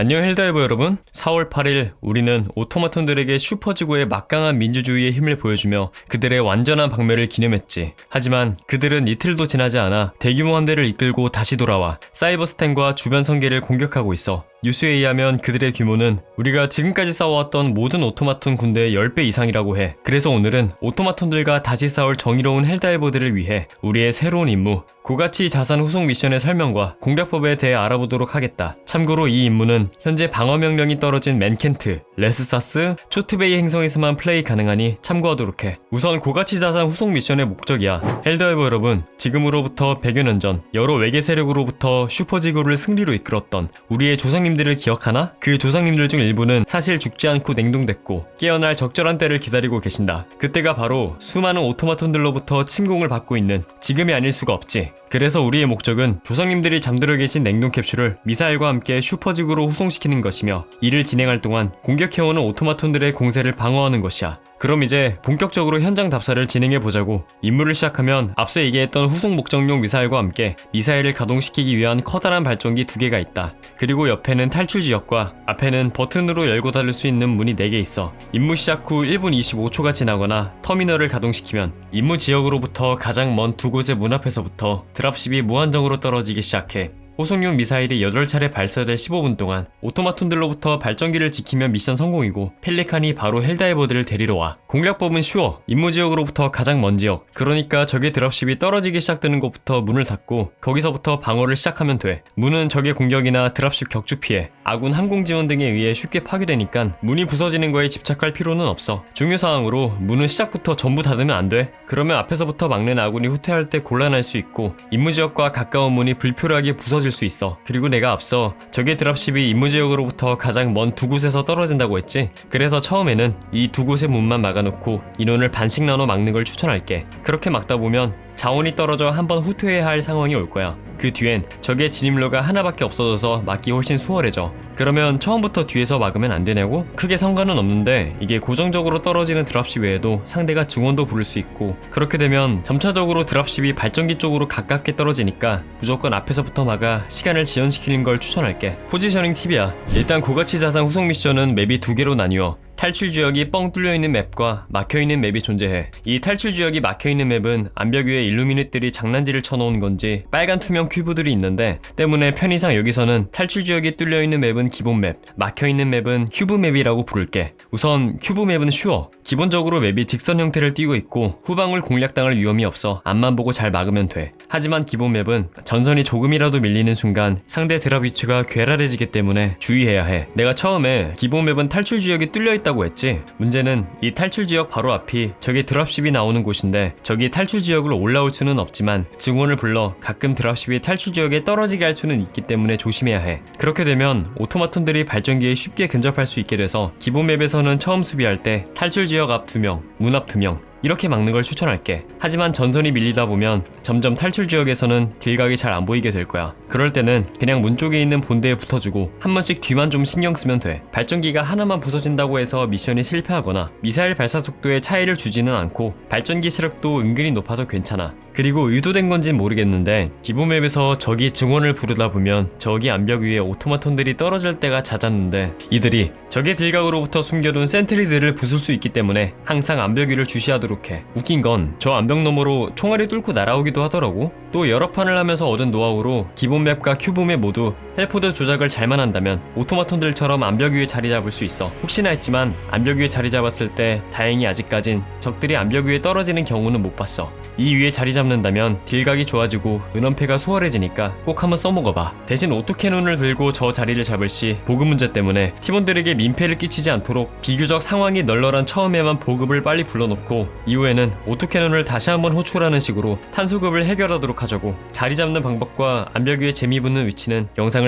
안녕 헬다이버 여러분. 4월 8일 우리는 오토마톤들에게 슈퍼지구의 막강한 민주주의의 힘을 보여주며 그들의 완전한 박멸을 기념했지. 하지만 그들은 이틀도 지나지 않아 대규모 함대를 이끌고 다시 돌아와 사이버스텐과 주변 성계를 공격하고 있어 뉴스에 의하면 그들의 규모는 우리가 지금까지 싸워왔던 모든 오토마톤 군대의 10배 이상이라고 해. 그래서 오늘은 오토마톤들과 다시 싸울 정의로운 헬다이버들을 위해 우리의 새로운 임무, 고가치 자산 후속 미션의 설명과 공략법에 대해 알아보도록 하겠다. 참고로 이 임무는 현재 방어 명령이 떨어진 맨켄트, 레스사스, 초트베이 행성에서만 플레이 가능하니 참고하도록 해. 우선 고가치 자산 후속 미션의 목적이야. 헬다이버 여러분, 지금으로부터 100여 년 전 여러 외계 세력으로부터 슈퍼지구를 승리로 이끌었던 우리의 조상님들을 기억하나? 그 조상님들 중 일부는 사실 죽지 않고 냉동됐고 깨어날 적절한 때를 기다리고 계신다. 그때가 바로 수많은 오토마톤들로부터 침공을 받고 있는 지금이 아닐 수가 없지. 그래서 우리의 목적은 조상님들이 잠들어 계신 냉동 캡슐을 미사일과 함께 슈퍼지구로 후송시키는 것이며 이를 진행할 동안 공격해오는 오토마톤들의 공세를 방어하는 것이야. 그럼 이제 본격적으로 현장 답사를 진행해 보자고. 임무를 시작하면 앞서 얘기했던 후속 목적용 미사일과 함께 미사일을 가동시키기 위한 커다란 발전기 두 개가 있다. 그리고 옆에는 탈출 지역과 앞에는 버튼으로 열고 닫을 수 있는 문이 4개 있어. 임무 시작 후 1분 25초가 지나거나 터미널을 가동시키면 임무 지역으로부터 가장 먼 두 곳의 문 앞에서부터 드랍십이 무한정으로 떨어지기 시작해. 호송용 미사일이 8차례 발사될 15분 동안 오토마톤들로부터 발전기를 지키면 미션 성공이고 펠리칸이 바로 헬다이버들을 데리러 와. 공략법은 쉬워. 임무 지역으로부터 가장 먼 지역. 그러니까 적의 드랍십이 떨어지기 시작되는 곳부터 문을 닫고 거기서부터 방어를 시작하면 돼. 문은 적의 공격이나 드랍십 격추 피해, 아군 항공 지원 등에 의해 쉽게 파괴되니까 문이 부서지는 거에 집착할 필요는 없어. 중요 사항으로 문은 시작부터 전부 닫으면 안 돼. 그러면 앞에서부터 막는 아군이 후퇴할 때 곤란할 수 있고 임무 지역과 가까운 문이 불필요하게 부서질 수 있어. 그리고 내가 앞서 적의 드랍십이 임무 지역으로부터 가장 먼 두 곳에서 떨어진다고 했지. 그래서 처음에는 이 두 곳의 문만 막아놓고 인원을 반씩 나눠 막는 걸 추천할게. 그렇게 막다 보면 자원이 떨어져 한번 후퇴해야 할 상황이 올 거야. 그 뒤엔 적의 진입로가 하나밖에 없어져서 막기 훨씬 수월해져. 그러면 처음부터 뒤에서 막으면 안 되냐고? 크게 상관은 없는데 이게 고정적으로 떨어지는 드랍십 외에도 상대가 증원도 부를 수 있고 그렇게 되면 점차적으로 드랍십이 발전기 쪽으로 가깝게 떨어지니까 무조건 앞에서부터 막아 시간을 지연시키는 걸 추천할게. 포지셔닝 팁이야. 일단 고가치 자산 후속 미션은 맵이 두 개로 나뉘어 탈출 지역이 뻥 뚫려 있는 맵과 막혀 있는 맵이 존재해. 이 탈출 지역이 막혀 있는 맵은 암벽 위에 일루미닛들이 장난질을 쳐놓은 건지 빨간 투명 큐브들이 있는데 때문에 편의상 여기서는 탈출 지역이 뚫려 있는 맵은 기본 맵, 막혀 있는 맵은 큐브 맵이라고 부를게. 우선 큐브 맵은 쉬워. 기본적으로 맵이 직선 형태를 띠고 있고 후방을 공략당할 위험이 없어 앞만 보고 잘 막으면 돼. 하지만 기본 맵은 전선이 조금이라도 밀리는 순간 상대 드랍 위치가 괴랄해지기 때문에 주의해야 해. 내가 처음에 기본 맵은 탈출 지역이 뚫려 있다 고 했지. 문제는 이 탈출 지역 바로 앞이 적의 드랍십이 나오는 곳인데 적이 탈출 지역으로 올라올 수는 없지만 증원을 불러 가끔 드랍십이 탈출 지역에 떨어지게 할 수는 있기 때문에 조심해야 해. 그렇게 되면 오토마톤들이 발전기에 쉽게 근접할 수 있게 돼서 기본 맵에서는 처음 수비할 때 탈출 지역 앞 2명, 문 앞 2명, 이렇게 막는 걸 추천할게. 하지만 전선이 밀리다 보면 점점 탈출 지역에서는 딜각이 잘 안 보이게 될 거야. 그럴 때는 그냥 문 쪽에 있는 본대에 붙어주고 한 번씩 뒤만 좀 신경 쓰면 돼. 발전기가 하나만 부서진다고 해서 미션이 실패하거나 미사일 발사 속도에 차이를 주지는 않고 발전기 세력도 은근히 높아서 괜찮아. 그리고 의도된 건진 모르겠는데 기본 맵에서 적이 증원을 부르다 보면 저기 암벽 위에 오토마톤들이 떨어질 때가 잦았는데 이들이 적의 딜각으로부터 숨겨둔 센트리들을 부술 수 있기 때문에 항상 암벽 위를 주시하도록 해. 웃긴 건 저 암벽 너머로 총알이 뚫고 날아오기도 하더라고. 또 여러 판을 하면서 얻은 노하우로 기본 맵과 큐브 맵 모두 헬포드 조작을 잘만 한다면 오토마톤들처럼 암벽 위에 자리 잡을 수 있어. 혹시나 했지만 암벽 위에 자리 잡았을 때 다행히 아직까진 적들이 암벽 위에 떨어지는 경우는 못 봤어. 이 위에 자리 잡는다면 딜각이 좋아지고 은원패가 수월해지니까 꼭 한번 써먹어봐. 대신 오토캐논을 들고 저 자리를 잡을 시 보급 문제 때문에 팀원들에게 민폐를 끼치지 않도록 비교적 상황이 널널한 처음에만 보급을 빨리 불러놓고 이후에는 오토캐논을 다시 한번 호출하는 식으로 탄수급을 해결하도록 하자고. 자리 잡는 방법과 암벽 위에 재미 붙는 위치는 영상을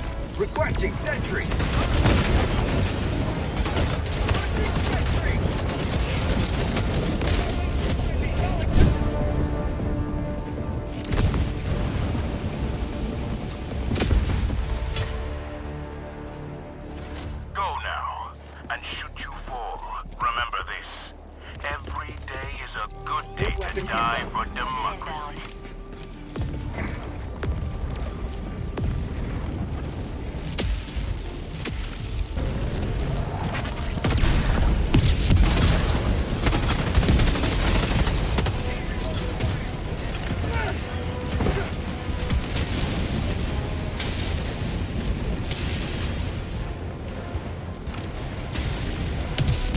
Requesting sentry.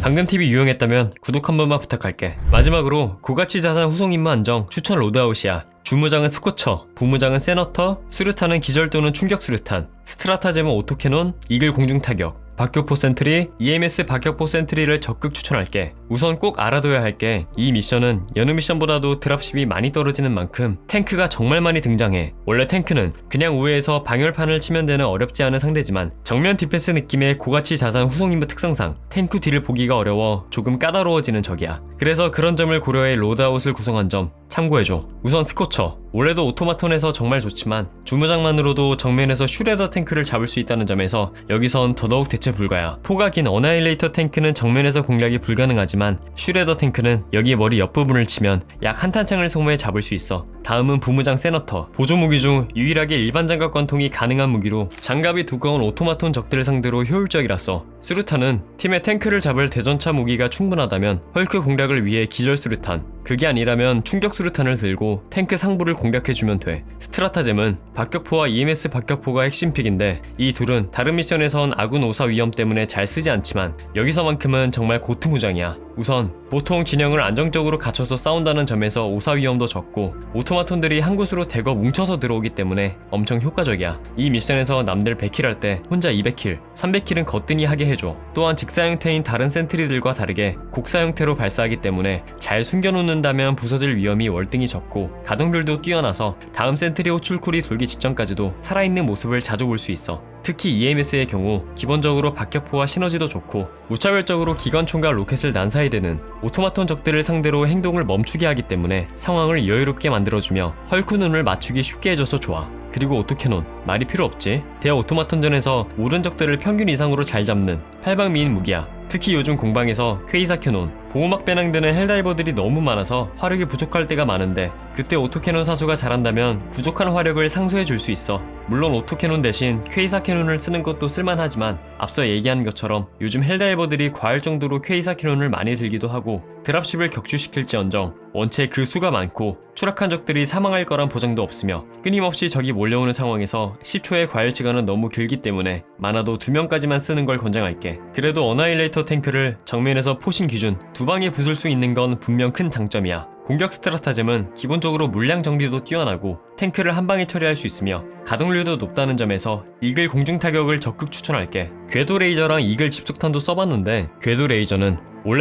방금 TV 유용했다면 구독 한 번만 부탁할게. 마지막으로 고가치 자산 후속 임무 안정 추천 로드아웃이야. 주무장은 스코처, 부무장은 세너터, 수류탄은 기절 또는 충격 수류탄, 스트라타제모 오토캐논, 이글 공중 타격, 박격포 센트리, EMS 박격포 센트리를 적극 추천할게. 우선 꼭 알아둬야 할 게 이 미션은 여느 미션보다도 드랍십이 많이 떨어지는 만큼 탱크가 정말 많이 등장해. 원래 탱크는 그냥 우회에서 방열판을 치면 되는 어렵지 않은 상대지만 정면 디펜스 느낌의 고가치 자산 후속 임무 특성상 탱크 뒤를 보기가 어려워 조금 까다로워지는 적이야. 그래서 그런 점을 고려해 로드아웃을 구성한 점 참고해줘. 우선 스코처. 원래도 오토마톤에서 정말 좋지만 주무장만으로도 정면에서 슈레더 탱크를 잡을 수 있다는 점에서 여기선 더더욱 대체 불가야. 포가 긴 어나일레이터 탱크는 정면에서 공략이 불가능하지만 슈레더 탱크는 여기 머리 옆부분을 치면 약 한 탄창을 소모해 잡을 수 있어. 다음은 부무장 세너터. 보조 무기 중 유일하게 일반 장갑 관통이 가능한 무기로 장갑이 두꺼운 오토마톤 적들을 상대로 효율적이라서 수류탄은 팀의 탱크를 잡을 대전차 무기가 충분하다면 헐크 공략을 위해 기절 수류탄 그게 아니라면 충격 수류탄을 들고 탱크 상부를 공략해주면 돼. 스트라타젬은 박격포와 EMS 박격포가 핵심 픽인데 이 둘은 다른 미션에선 아군 오사 위험 때문에 잘 쓰지 않지만 여기서만큼은 정말 고투무장이야. 우선 보통 진영을 안정적으로 갖춰서 싸운다는 점에서 오사 위험도 적고 오토마톤들이 한 곳으로 대거 뭉쳐서 들어오기 때문에 엄청 효과적이야. 이 미션에서 남들 100킬 할 때 혼자 200킬, 300킬은 거뜬히 하게 해줘. 또한 직사 형태인 다른 센트리들과 다르게 곡사 형태로 발사하기 때문에 잘 숨겨놓는 다면 부서질 위험이 월등히 적고 가동률도 뛰어나서 다음 센트리 호출쿨이 돌기 직전까지도 살아있는 모습을 자주 볼 수 있어. 특히 EMS의 경우 기본적으로 박격포와 시너지도 좋고 무차별적으로 기관총과 로켓을 난사해대는 오토마톤 적들을 상대로 행동을 멈추게 하기 때문에 상황을 여유롭게 만들어주며 헐크 눈을 맞추기 쉽게 해줘서 좋아. 그리고 오토캐논 말이 필요 없지 대하 오토마톤전에서 모든 적들을 평균 이상으로 잘 잡는 팔방미인 무기야 특히 요즘 공방에서 퀘이사 캐논 보호막 배낭드는 헬다이버들이 너무 많아서 화력이 부족할 때가 많은데 그때 오토캐논 사수가 잘한다면 부족한 화력을 상쇄해 줄 수 있어 물론 오토캐논 대신 퀘이사 캐논을 쓰는 것도 쓸만하지만 앞서 얘기한 것처럼 요즘 헬다이버들이 과할 정도로 퀘이사 캐논을 많이 들기도 하고 드랍십을 격추시킬지언정 원체 그 수가 많고 추락한 적들이 사망할 거란 보장도 없으며 끊임없이 적이 몰려오는 상황에서 10초의 과열 시간은 너무 길기 때문에 많아도 2명까지만 쓰는 걸 권장할게. 그래도 어나일레이터 탱크를 정면에서 포신 기준 두 방에 부술 수 있는 건 분명 큰 장점이야 공격 스트라타젬은 기본적으로 물량 정리도 뛰어나고 탱크를 한 방에 처리할 수 있으며 가동률도 높다는 점에서 이글 공중 타격을 적극 추천할게. 궤도 레이저랑 이글 집속탄도 써봤는데 궤도 레이저는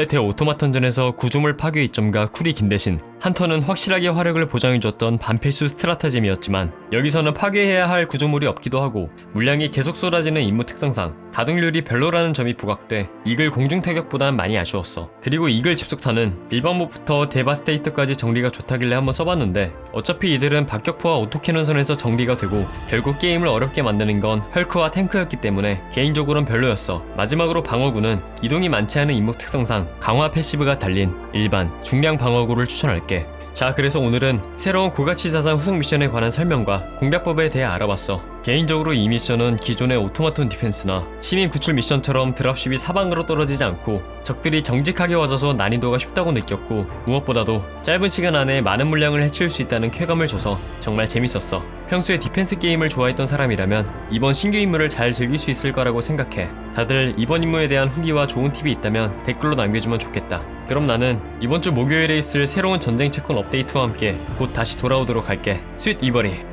대 오토마턴전에서 구조물 파괴 이점과 쿨이 긴 대신 한 턴은 확실하게 화력을 보장해줬던 반필수 스트라타잼이었지만 여기서는 파괴해야 할 구조물이 없기도 하고 물량이 계속 쏟아지는 임무 특성상 가동률이 별로라는 점이 부각돼 이글 공중 타격보단 많이 아쉬웠어. 그리고 이글 집속탄은 일반목부터 데바스테이터까지 정리가 좋다길래 한번 써봤는데 어차피 이들은 박격포와 오토캐논 선에서 정리가 되고 결국 게임을 어렵게 만드는 건 헐크와 탱크였기 때문에 개인적으로는 별로였어. 마지막으로 방어구는 이동이 많지 않은 임무 특성상 강화 패시브가 달린 일반 중량 방어구를 추천할게. 자, 그래서 오늘은 새로운 고가치 자산 후속 미션에 관한 설명과 공략법에 대해 알아봤어. 개인적으로 이 미션은 기존의 오토마톤 디펜스나 시민 구출 미션처럼 드랍십이 사방으로 떨어지지 않고 적들이 정직하게 와줘서 난이도가 쉽다고 느꼈고 무엇보다도 짧은 시간 안에 많은 물량을 해칠 수 있다는 쾌감을 줘서 정말 재밌었어. 평소에 디펜스 게임을 좋아했던 사람이라면 이번 신규 임무를 잘 즐길 수 있을 거라고 생각해. 다들 이번 임무에 대한 후기와 좋은 팁이 있다면 댓글로 남겨주면 좋겠다. 그럼 나는 이번 주 목요일에 있을 새로운 전쟁 채권 업데이트와 함께 곧 다시 돌아오도록 할게. 스윗 이버리.